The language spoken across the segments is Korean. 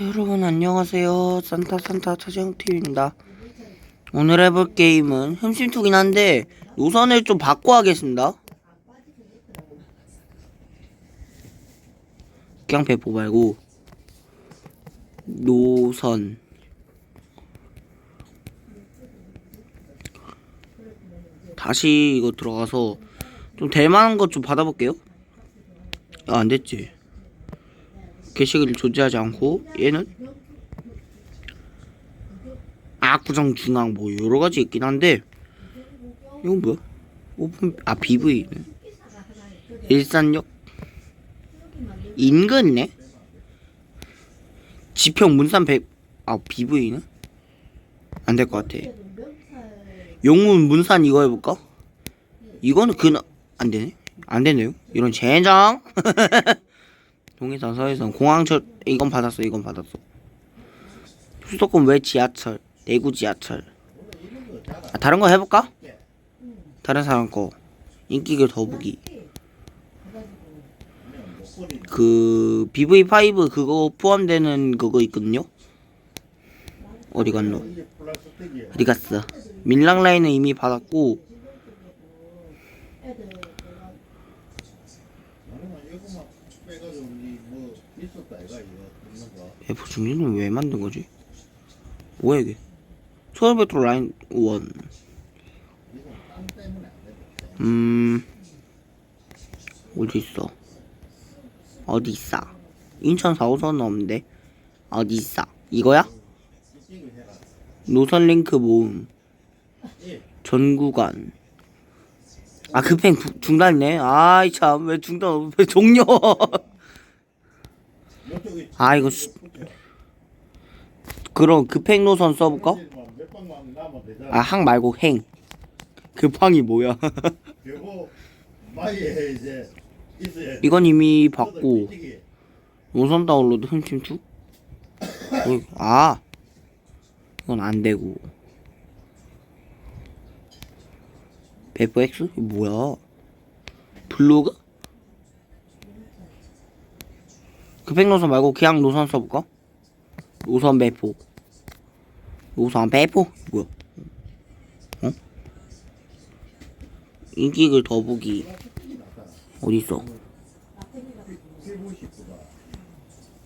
여러분 안녕하세요. 산타 산타 차장TV입니다. 오늘 해볼 게임은 흠심투긴 한데 노선을 좀 바꿔 하겠습니다. 그냥 배포 말고 노선. 다시 이거 들어가서 좀 될 만한 것 좀 받아볼게요. 아 안됐지 게시글을 존재하지 않고 얘는 악구정 중앙 뭐 여러 가지 있긴 한데 이건 뭐야? 오픈 아 BV 일산역? 인근네? 지평 문산 백 아 BV는 안 될 것 같아. 용문 문산 이거 해볼까? 이거는 그나 안 되네? 안 되네요? 이런 젠장 동해선 서해선 공항철 이건 받았어 이건 받았어. 수도권 외 지하철 내구 지하철? 아, 다른 거 해볼까? 다른 사람 거. 인기글 더보기. 그 BV5 그거 포함되는 그거 있거든요? 어디 갔노? 어디 갔어? 밀랑 라인은 이미 받았고 F 중리는 왜 만든 거지? 뭐야 이게? 서울메트로 라인 1 음... 어디 있어? 어디 있어? 인천 4호선은 없는데 어디 있어? 이거야? 노선 링크 모음 전 구간 아 급행 부- 중단이네 아이 참 왜 중단 왜 종료 아 이거 수... 그럼 급행 노선 써볼까? 아 항 말고 행 급항이 뭐야 이제 있어야 이건 이미 받고 노선 다운로드 흠침투? 어이, 아 이건 안되고 베프 X? 뭐야 블로그? 급행 노선 말고 그냥 노선 써볼까? 노선 배포 노선 배포? 뭐야 어? 인기글 더보기 어딨어?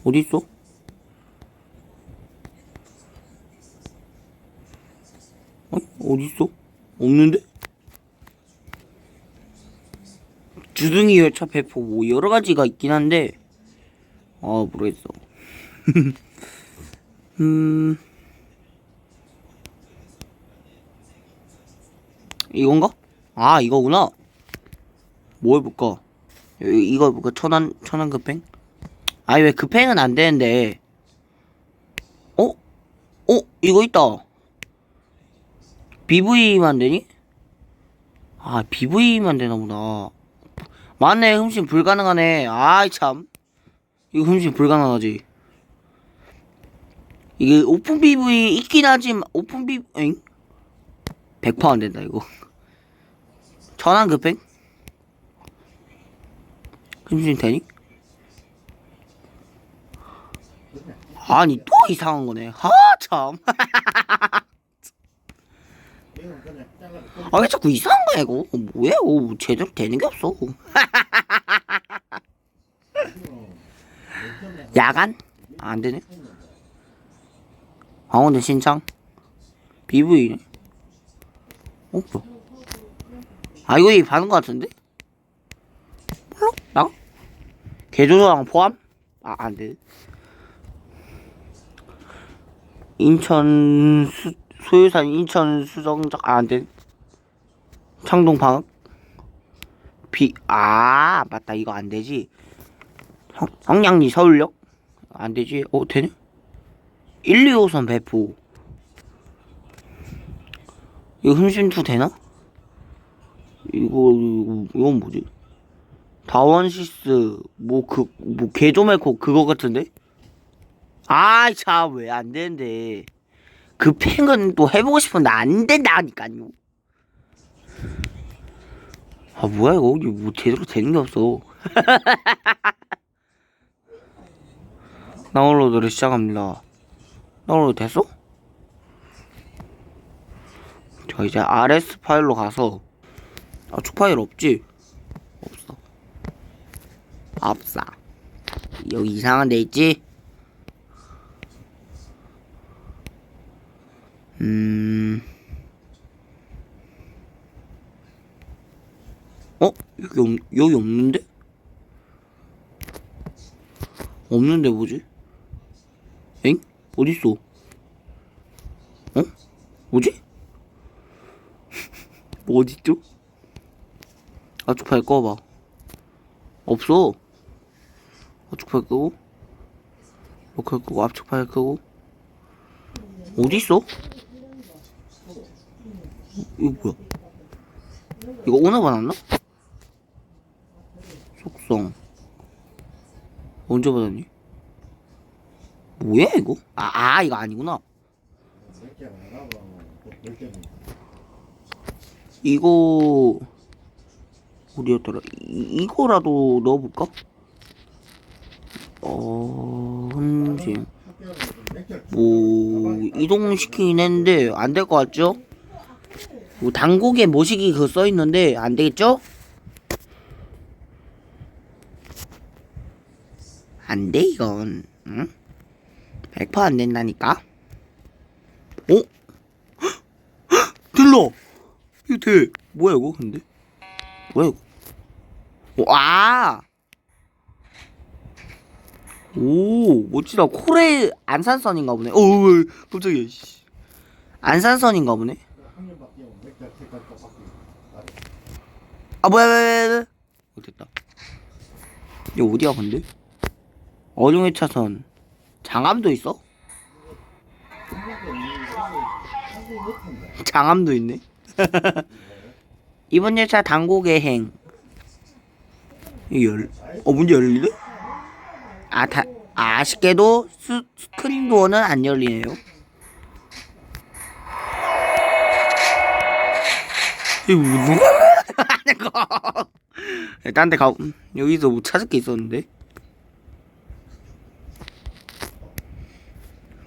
어딨어? 어? 어딨어? 없는데? 주둥이 열차 배포 뭐 여러 가지가 있긴 한데 아 모르겠어 음 이건가? 아 이거구나 뭐 해볼까 이- 이거 해볼까 천안 천안 급행? 아니 왜 급행은 안 되는데 어? 어? 이거 있다 BV만 되니? 아 BV만 되나 보다 맞네 흠심 불가능하네 아이 참 이거 흠심 불가능하지 이게 오픈 BV 있긴 하지만 오픈 BV 엥? 100%안 된다 이거 천안 급행? 흠심 되니? 아니 또 이상한 거네 하참 아 왜 자꾸 이상한 거야 이거 뭐야 이거 제대로 되는 게 없어 야간? 아, 안 되네 강원도 신창 BV네 어 뭐야 아 이거 이 받은 거 같은데? 몰라 나가? 개조조랑 포함? 아 안 돼 인천 수, 소유산 인천 수정작 아, 안 돼. 창동 방학 비, 아, 맞다. 이거 안 되지. 성, 성량리 서울역 안 되지. 어, 되네? 1, 2호선 배포. 이거 흠심투 되나? 이거, 이거, 이건 뭐지? 다원시스, 뭐, 그, 뭐, 개조메코 그거 같은데? 아이 참왜 안 되는데 그 팽은 또 해보고 싶은데 안 된다니까요 아 뭐야 이거 뭐 제대로 되는 게 없어 다운로드를 시작합니다. 다운로드 됐어? 저 이제 RS 파일로 가서 아, 초 파일 없지? 없어. 없어. 여기 이상한 데 있지? 음. 어? 여기 없, 여기 없는데? 없는데 뭐지? 엥? 어딨어? 어? 뭐지? 뭐 어딨죠? 앞쪽 파일 꺼봐. 없어. 파일 끄고. 로컬 끄고, 파일 끄고. 어딨어? 이거 뭐야? 이거 오늘 받았나? 속성. 언제 받았니? 뭐야 이거? 아, 아 이거 아니구나. 이거 어디였더라? 이, 이거라도 넣어볼까? 어 개. 뭐 이동시키긴 했는데 안 될 것 같죠? 뭐 당국에 모시기 그거 써 있는데 안 되겠죠? 안 돼 이건 응? 100%안 된다니까. 어? 들러. 이거 돼. 뭐야 이거 근데? 뭐야 이거? 어, 아. 오 멋지다. 코레 안산선인가 보네. 어 깜짝이야. 씨. 안산선인가 보네. 아 뭐야 뭐야 뭐야. 어, 됐다. 이거 어디야 근데? 어룡의 차선. 장암도 있어? 장암도 있네. 이번 열차 당국의 행. 이 열, 어 문제 열리네? 아, 다, 아, 아쉽게도 스, 스크린 도어는 안 열리네요. 이거 뭐, 누가 하는 거? 딴데 가, 음, 여기서 뭐 찾을 게 있었는데.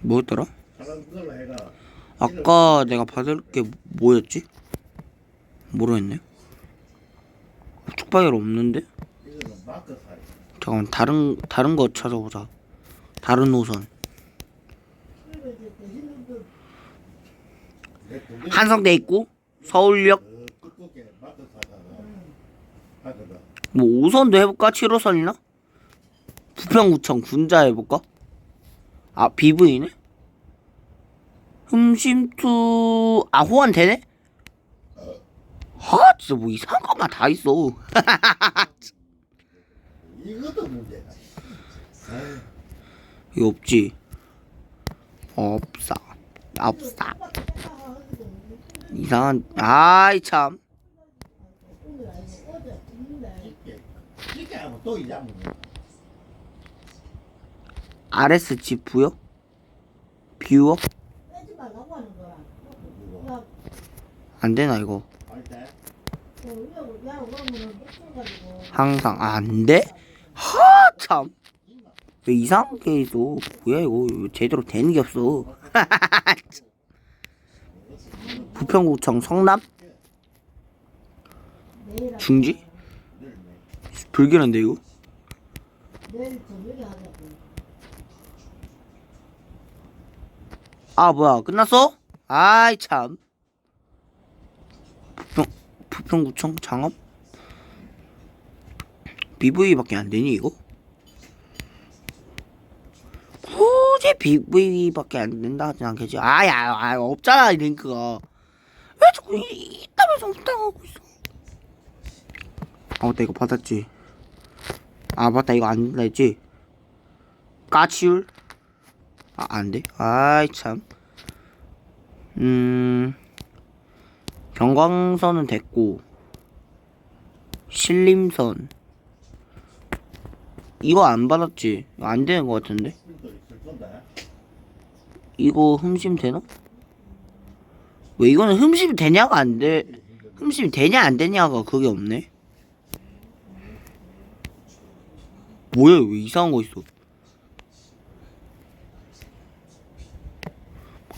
뭐였더라? 아까 내가 받을 게 뭐였지? 뭐로 했네? 축박이를 없는데? 잠깐만 다른 다른 거 찾아보자. 다른 노선. 한성대 있고 서울역 뭐 5선도 해볼까? 7호선이나? 부평구청 군자 해볼까? 아 BV네? 흠심투 아 호환 되네? 하 진짜 뭐 이상한 것만 다 있어. 이것도 문제다. 이거 없지? 없어. 없어. 이상한 아이 참. 이게 하면 또 이상. RS 지프요? 뷰어? 빼지 안 되나 이거? 항상 아, 안 돼? 하 참. 왜 이상한 게 있어? 뭐야 이거 제대로 되는 게 없어. 부평구청 성남 중지? 불길한데 이거? 내일 저녁에 하자 아 뭐야 끝났어? 아이 참. 부평 부평구청 장업? BV밖에 안 되니 이거? 굳이 BV밖에 안 된다 하진 않겠지? 아야 아 없잖아 이 링크가 왜 자꾸 이- 이따면서 없다고 있어? 아 맞다 이거 받았지? 아 맞다 이거 안 된다 했지? 까치울? 아, 안 돼? 아이, 참. 음, 경광선은 됐고, 신림선. 이거 안 받았지? 안 되는 것 같은데? 이거 흠심 되나? 왜 이거는 흠심이 되냐가 안 돼. 흠심이 되냐 안 되냐가 그게 없네. 뭐야 왜 이상한 거 있어?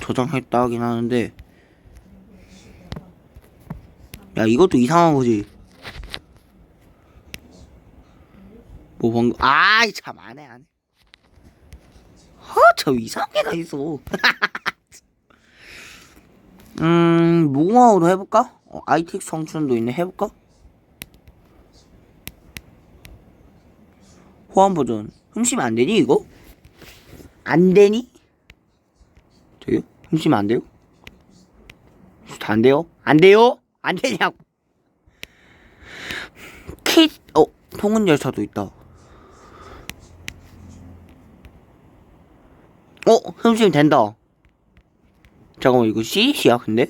저장했다 하긴 하는데 야 이것도 이상한 거지 뭐 방금 아이 참 안해 안해 허저 이상한 게다 있어 음 무궁화호로 해볼까? 어, ITX 청춘도 있네 해볼까? 호환 버전 흠심이 안 되니 이거? 안 되니? 저요? 흠심이 안 돼요? 안 돼요? 안 돼요? 안 되냐고 키, 어, 통은 열차도 있다 어, 흠심 된다 잠깐만 이거 CC야 근데?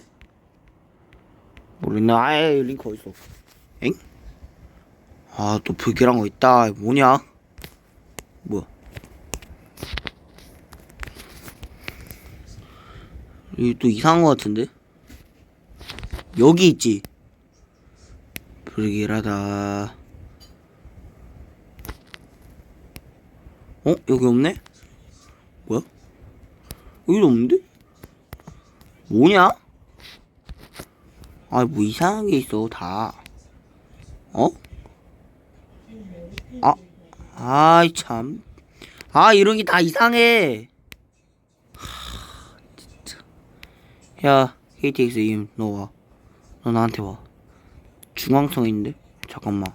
모르겠네 아예 링크 어딨어 엥? 아 또 불길한 거 있다 뭐냐 뭐야 이거 또 이상한 거 같은데 여기 있지 불길하다 어? 여기 없네? 뭐야? 여기도 없는데? 뭐냐? 아, 뭐 이상한 게 있어, 다. 어? 아, 아이, 참. 아, 이런 게 다 이상해. 하, 진짜. 야, KTX 임, 너 와. 너 나한테 와. 중앙성 있는데? 잠깐만.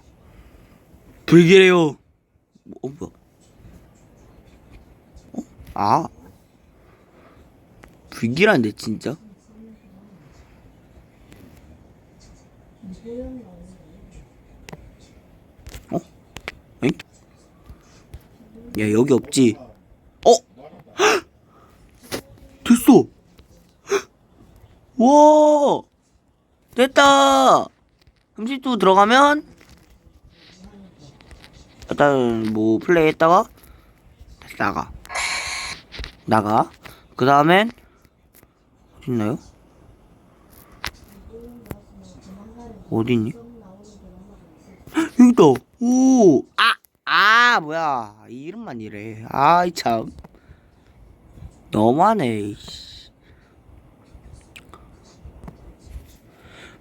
불길해요. 어, 뭐야? 어? 아. 불길한데, 진짜? 어? 엥? 야 여기 없지? 어? 헉! 됐어! 헉! 와! 됐다! 음식도 들어가면 일단 뭐 플레이 했다가 다시 나가 나가 그 다음엔 어딨나요? 어딨니? 헉, 여기다 오! 아! 아 뭐야 이름만 이래 아이 참 너무하네 이씨.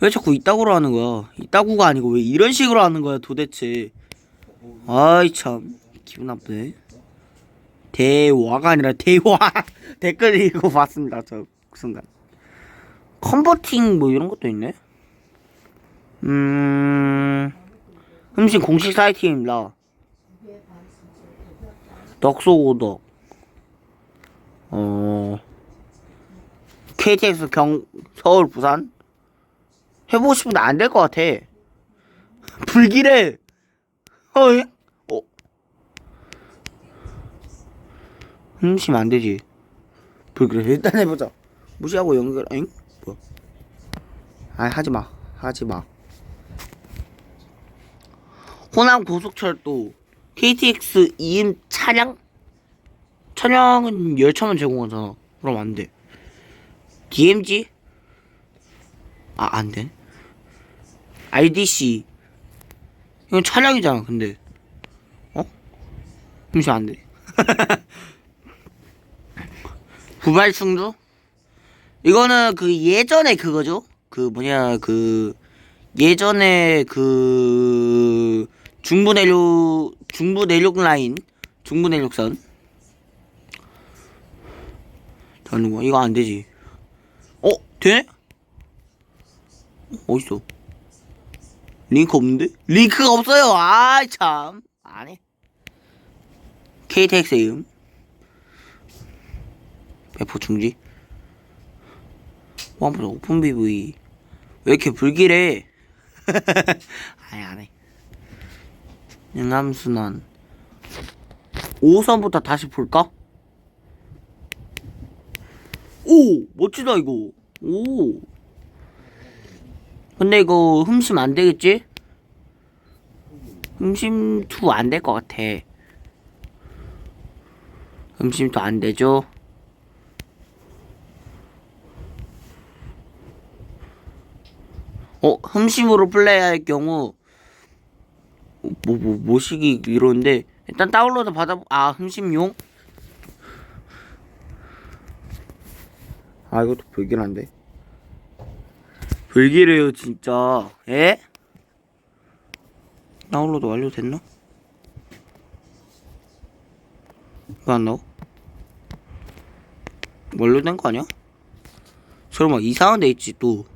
왜 자꾸 이따구로 하는 거야? 이따구가 아니고 왜 이런 식으로 하는 거야 도대체? 아이 참. 기분 나쁘네. 대화가 아니라 대화. 댓글 읽고 봤습니다 저 순간. 컨버팅 뭐 이런 것도 있네? 음 음식 공식 사이트입니다. 덕소고덕. 어 KTX 경 서울 부산 해보고 싶은데 안 될 것 같아. 불길해. 어이 어. 흠심 안 되지. 불길해. 일단 해보자. 무시하고 연결 엥? 뭐야? 아 하지 마. 하지 마. 호남 고속철도 KTX 2인 차량? 차량은 열차만 제공하잖아. 그럼 안 돼. DMG 아 안 돼. RDC 이건 차량이잖아. 근데 어? 잠시 안 돼. 부발충도 이거는 그 예전에 그거죠. 그 뭐냐 그 예전에 그 중부 내륙 중부 내륙 라인 중부 내륙선 다는 거 이거 안 되지 어 되네 어딨어 링크 없는데? 링크가 없어요. 아이 참. 안해 KTX 이음. 배포 중지. 원플 오픈 BV 왜 이렇게 불길해? 아니 안 해 영암순환. 5호선부터 다시 볼까? 오! 멋지다 이거. 오 근데 이거 흠심 안 되겠지? 흠심 2 안 될 것 같아 흠심 2안 되죠? 어 흠심으로 플레이할 경우 뭐, 뭐, 모시기 이러는데, 일단 다운로드 받아, 아, 흠심용? 아 이것도 불길한데 불길해요 진짜 에? 다운로드 완료됐나? 왜 안 나와? 완료된 거 아니야? 설마 이상한 데 있지 또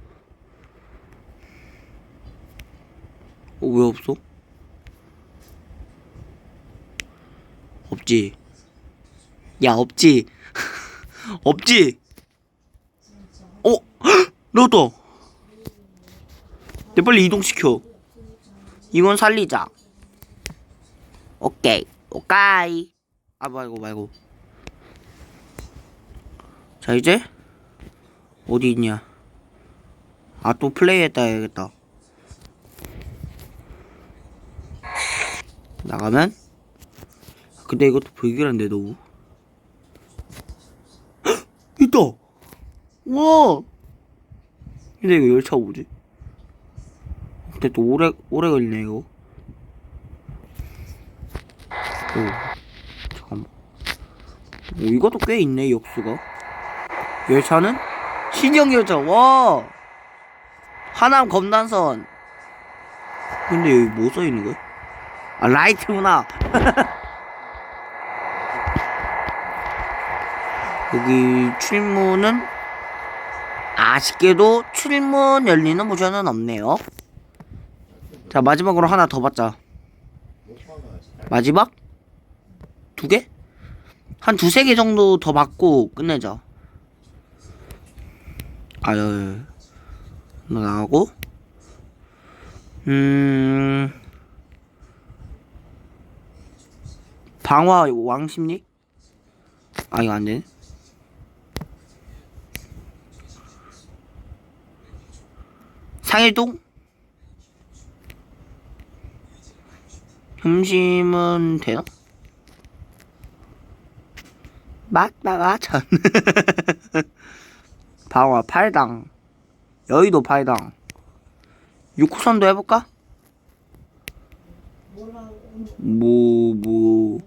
어, 왜 없어? 없지. 야, 없지. 없지. 어? 헉! 넣었다. 내 빨리 이동시켜. 이건 살리자. 오케이. 오까이. 아, 말고, 말고. 자, 이제. 어디 있냐. 아, 또 플레이 했다 해야겠다. 나가면 근데 이것도 불길한데 너무 헉! 있다 와 근데 이거 열차 뭐지 근데 또 오래 오래 걸리네 이거 오. 잠깐만. 오 이것도 꽤 있네 역수가. 열차는 신형 열차. 와! 하남 검단선. 근데 여기 뭐 써 있는 거야? 아 라이트구나. 여기 출문은 아쉽게도 출문 열리는 모션은 없네요 자 마지막으로 하나 더 받자 마지막? 두 개? 한 두세 개 정도 더 받고 끝내자 아유 너 나가고 음 방화 왕십리? 아 이거 안되네 상일동? 점심은? 맞다가 전 방화 8당 여의도 8당 6호선도 해볼까? 뭐, 뭐,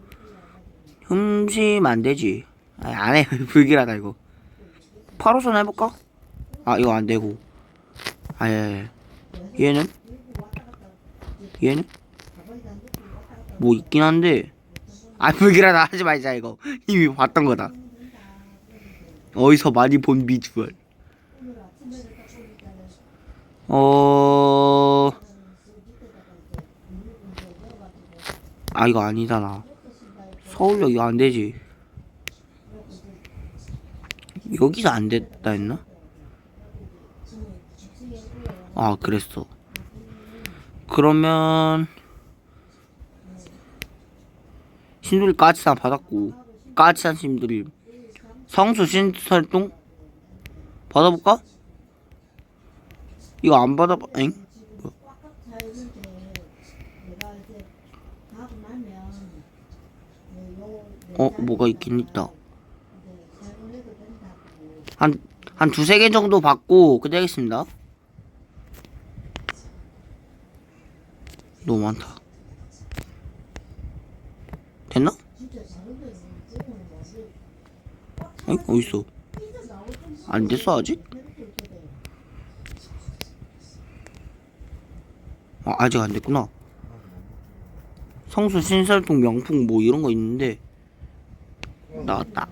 흠심 안 되지. 아니, 안 해. 불길하다, 이거. 8호선 해볼까? 아, 이거 안 되고. 아, 예, 예. 얘는? 얘는? 뭐 있긴 한데. 아, 불길하다. 하지 말자, 이거. 이미 봤던 거다. 어디서 많이 본 비주얼. 어, 아, 이거 아니잖아. 서울역 이거 안 되지. 여기서 안 됐다 했나? 아, 그랬어. 그러면 신도리 까치산 받았고 까치산 신도리 성수 신설동 받아볼까? 이거 안 받아봐 엥? 어 뭐가 있긴 있다 한, 한 두세 개 정도 받고 끝내겠습니다 너무 많다 됐나? 응? 어딨어? 안 됐어 아직? 아, 아직 안 됐구나 성수 신설동 명품 뭐 이런 거 있는데 나왔다.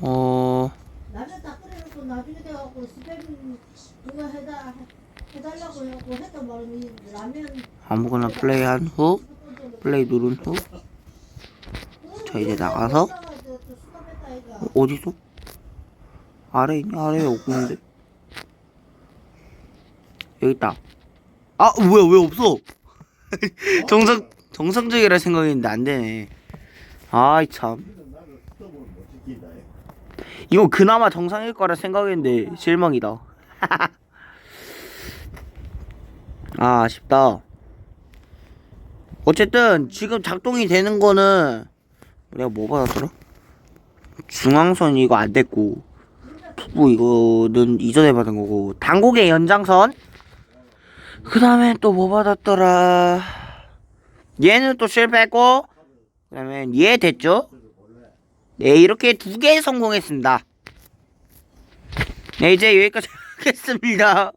어 해달라고 했단 말이니 라면. 아무거나 플레이한 후 플레이 누른 후 자, 이제 나가서. 어, 어디서? 아래 있냐? 아래에 없는데 여기 있다 아 뭐야 왜 없어 정상 정상적이라 생각했는데 안 되네 아이 참. 이거 그나마 정상일 거라 생각했는데 실망이다 아 아쉽다. 어쨌든 지금 작동이 되는 거는 내가 뭐 받았더라? 중앙선 이거 안 됐고 푸부 이거는 이전에 받은 거고 당곡의 연장선? 그 다음에 또 뭐 받았더라? 얘는 또 실패했고 그러면 이해됐죠? 네 이렇게 두 개 성공했습니다. 네 이제 여기까지 하겠습니다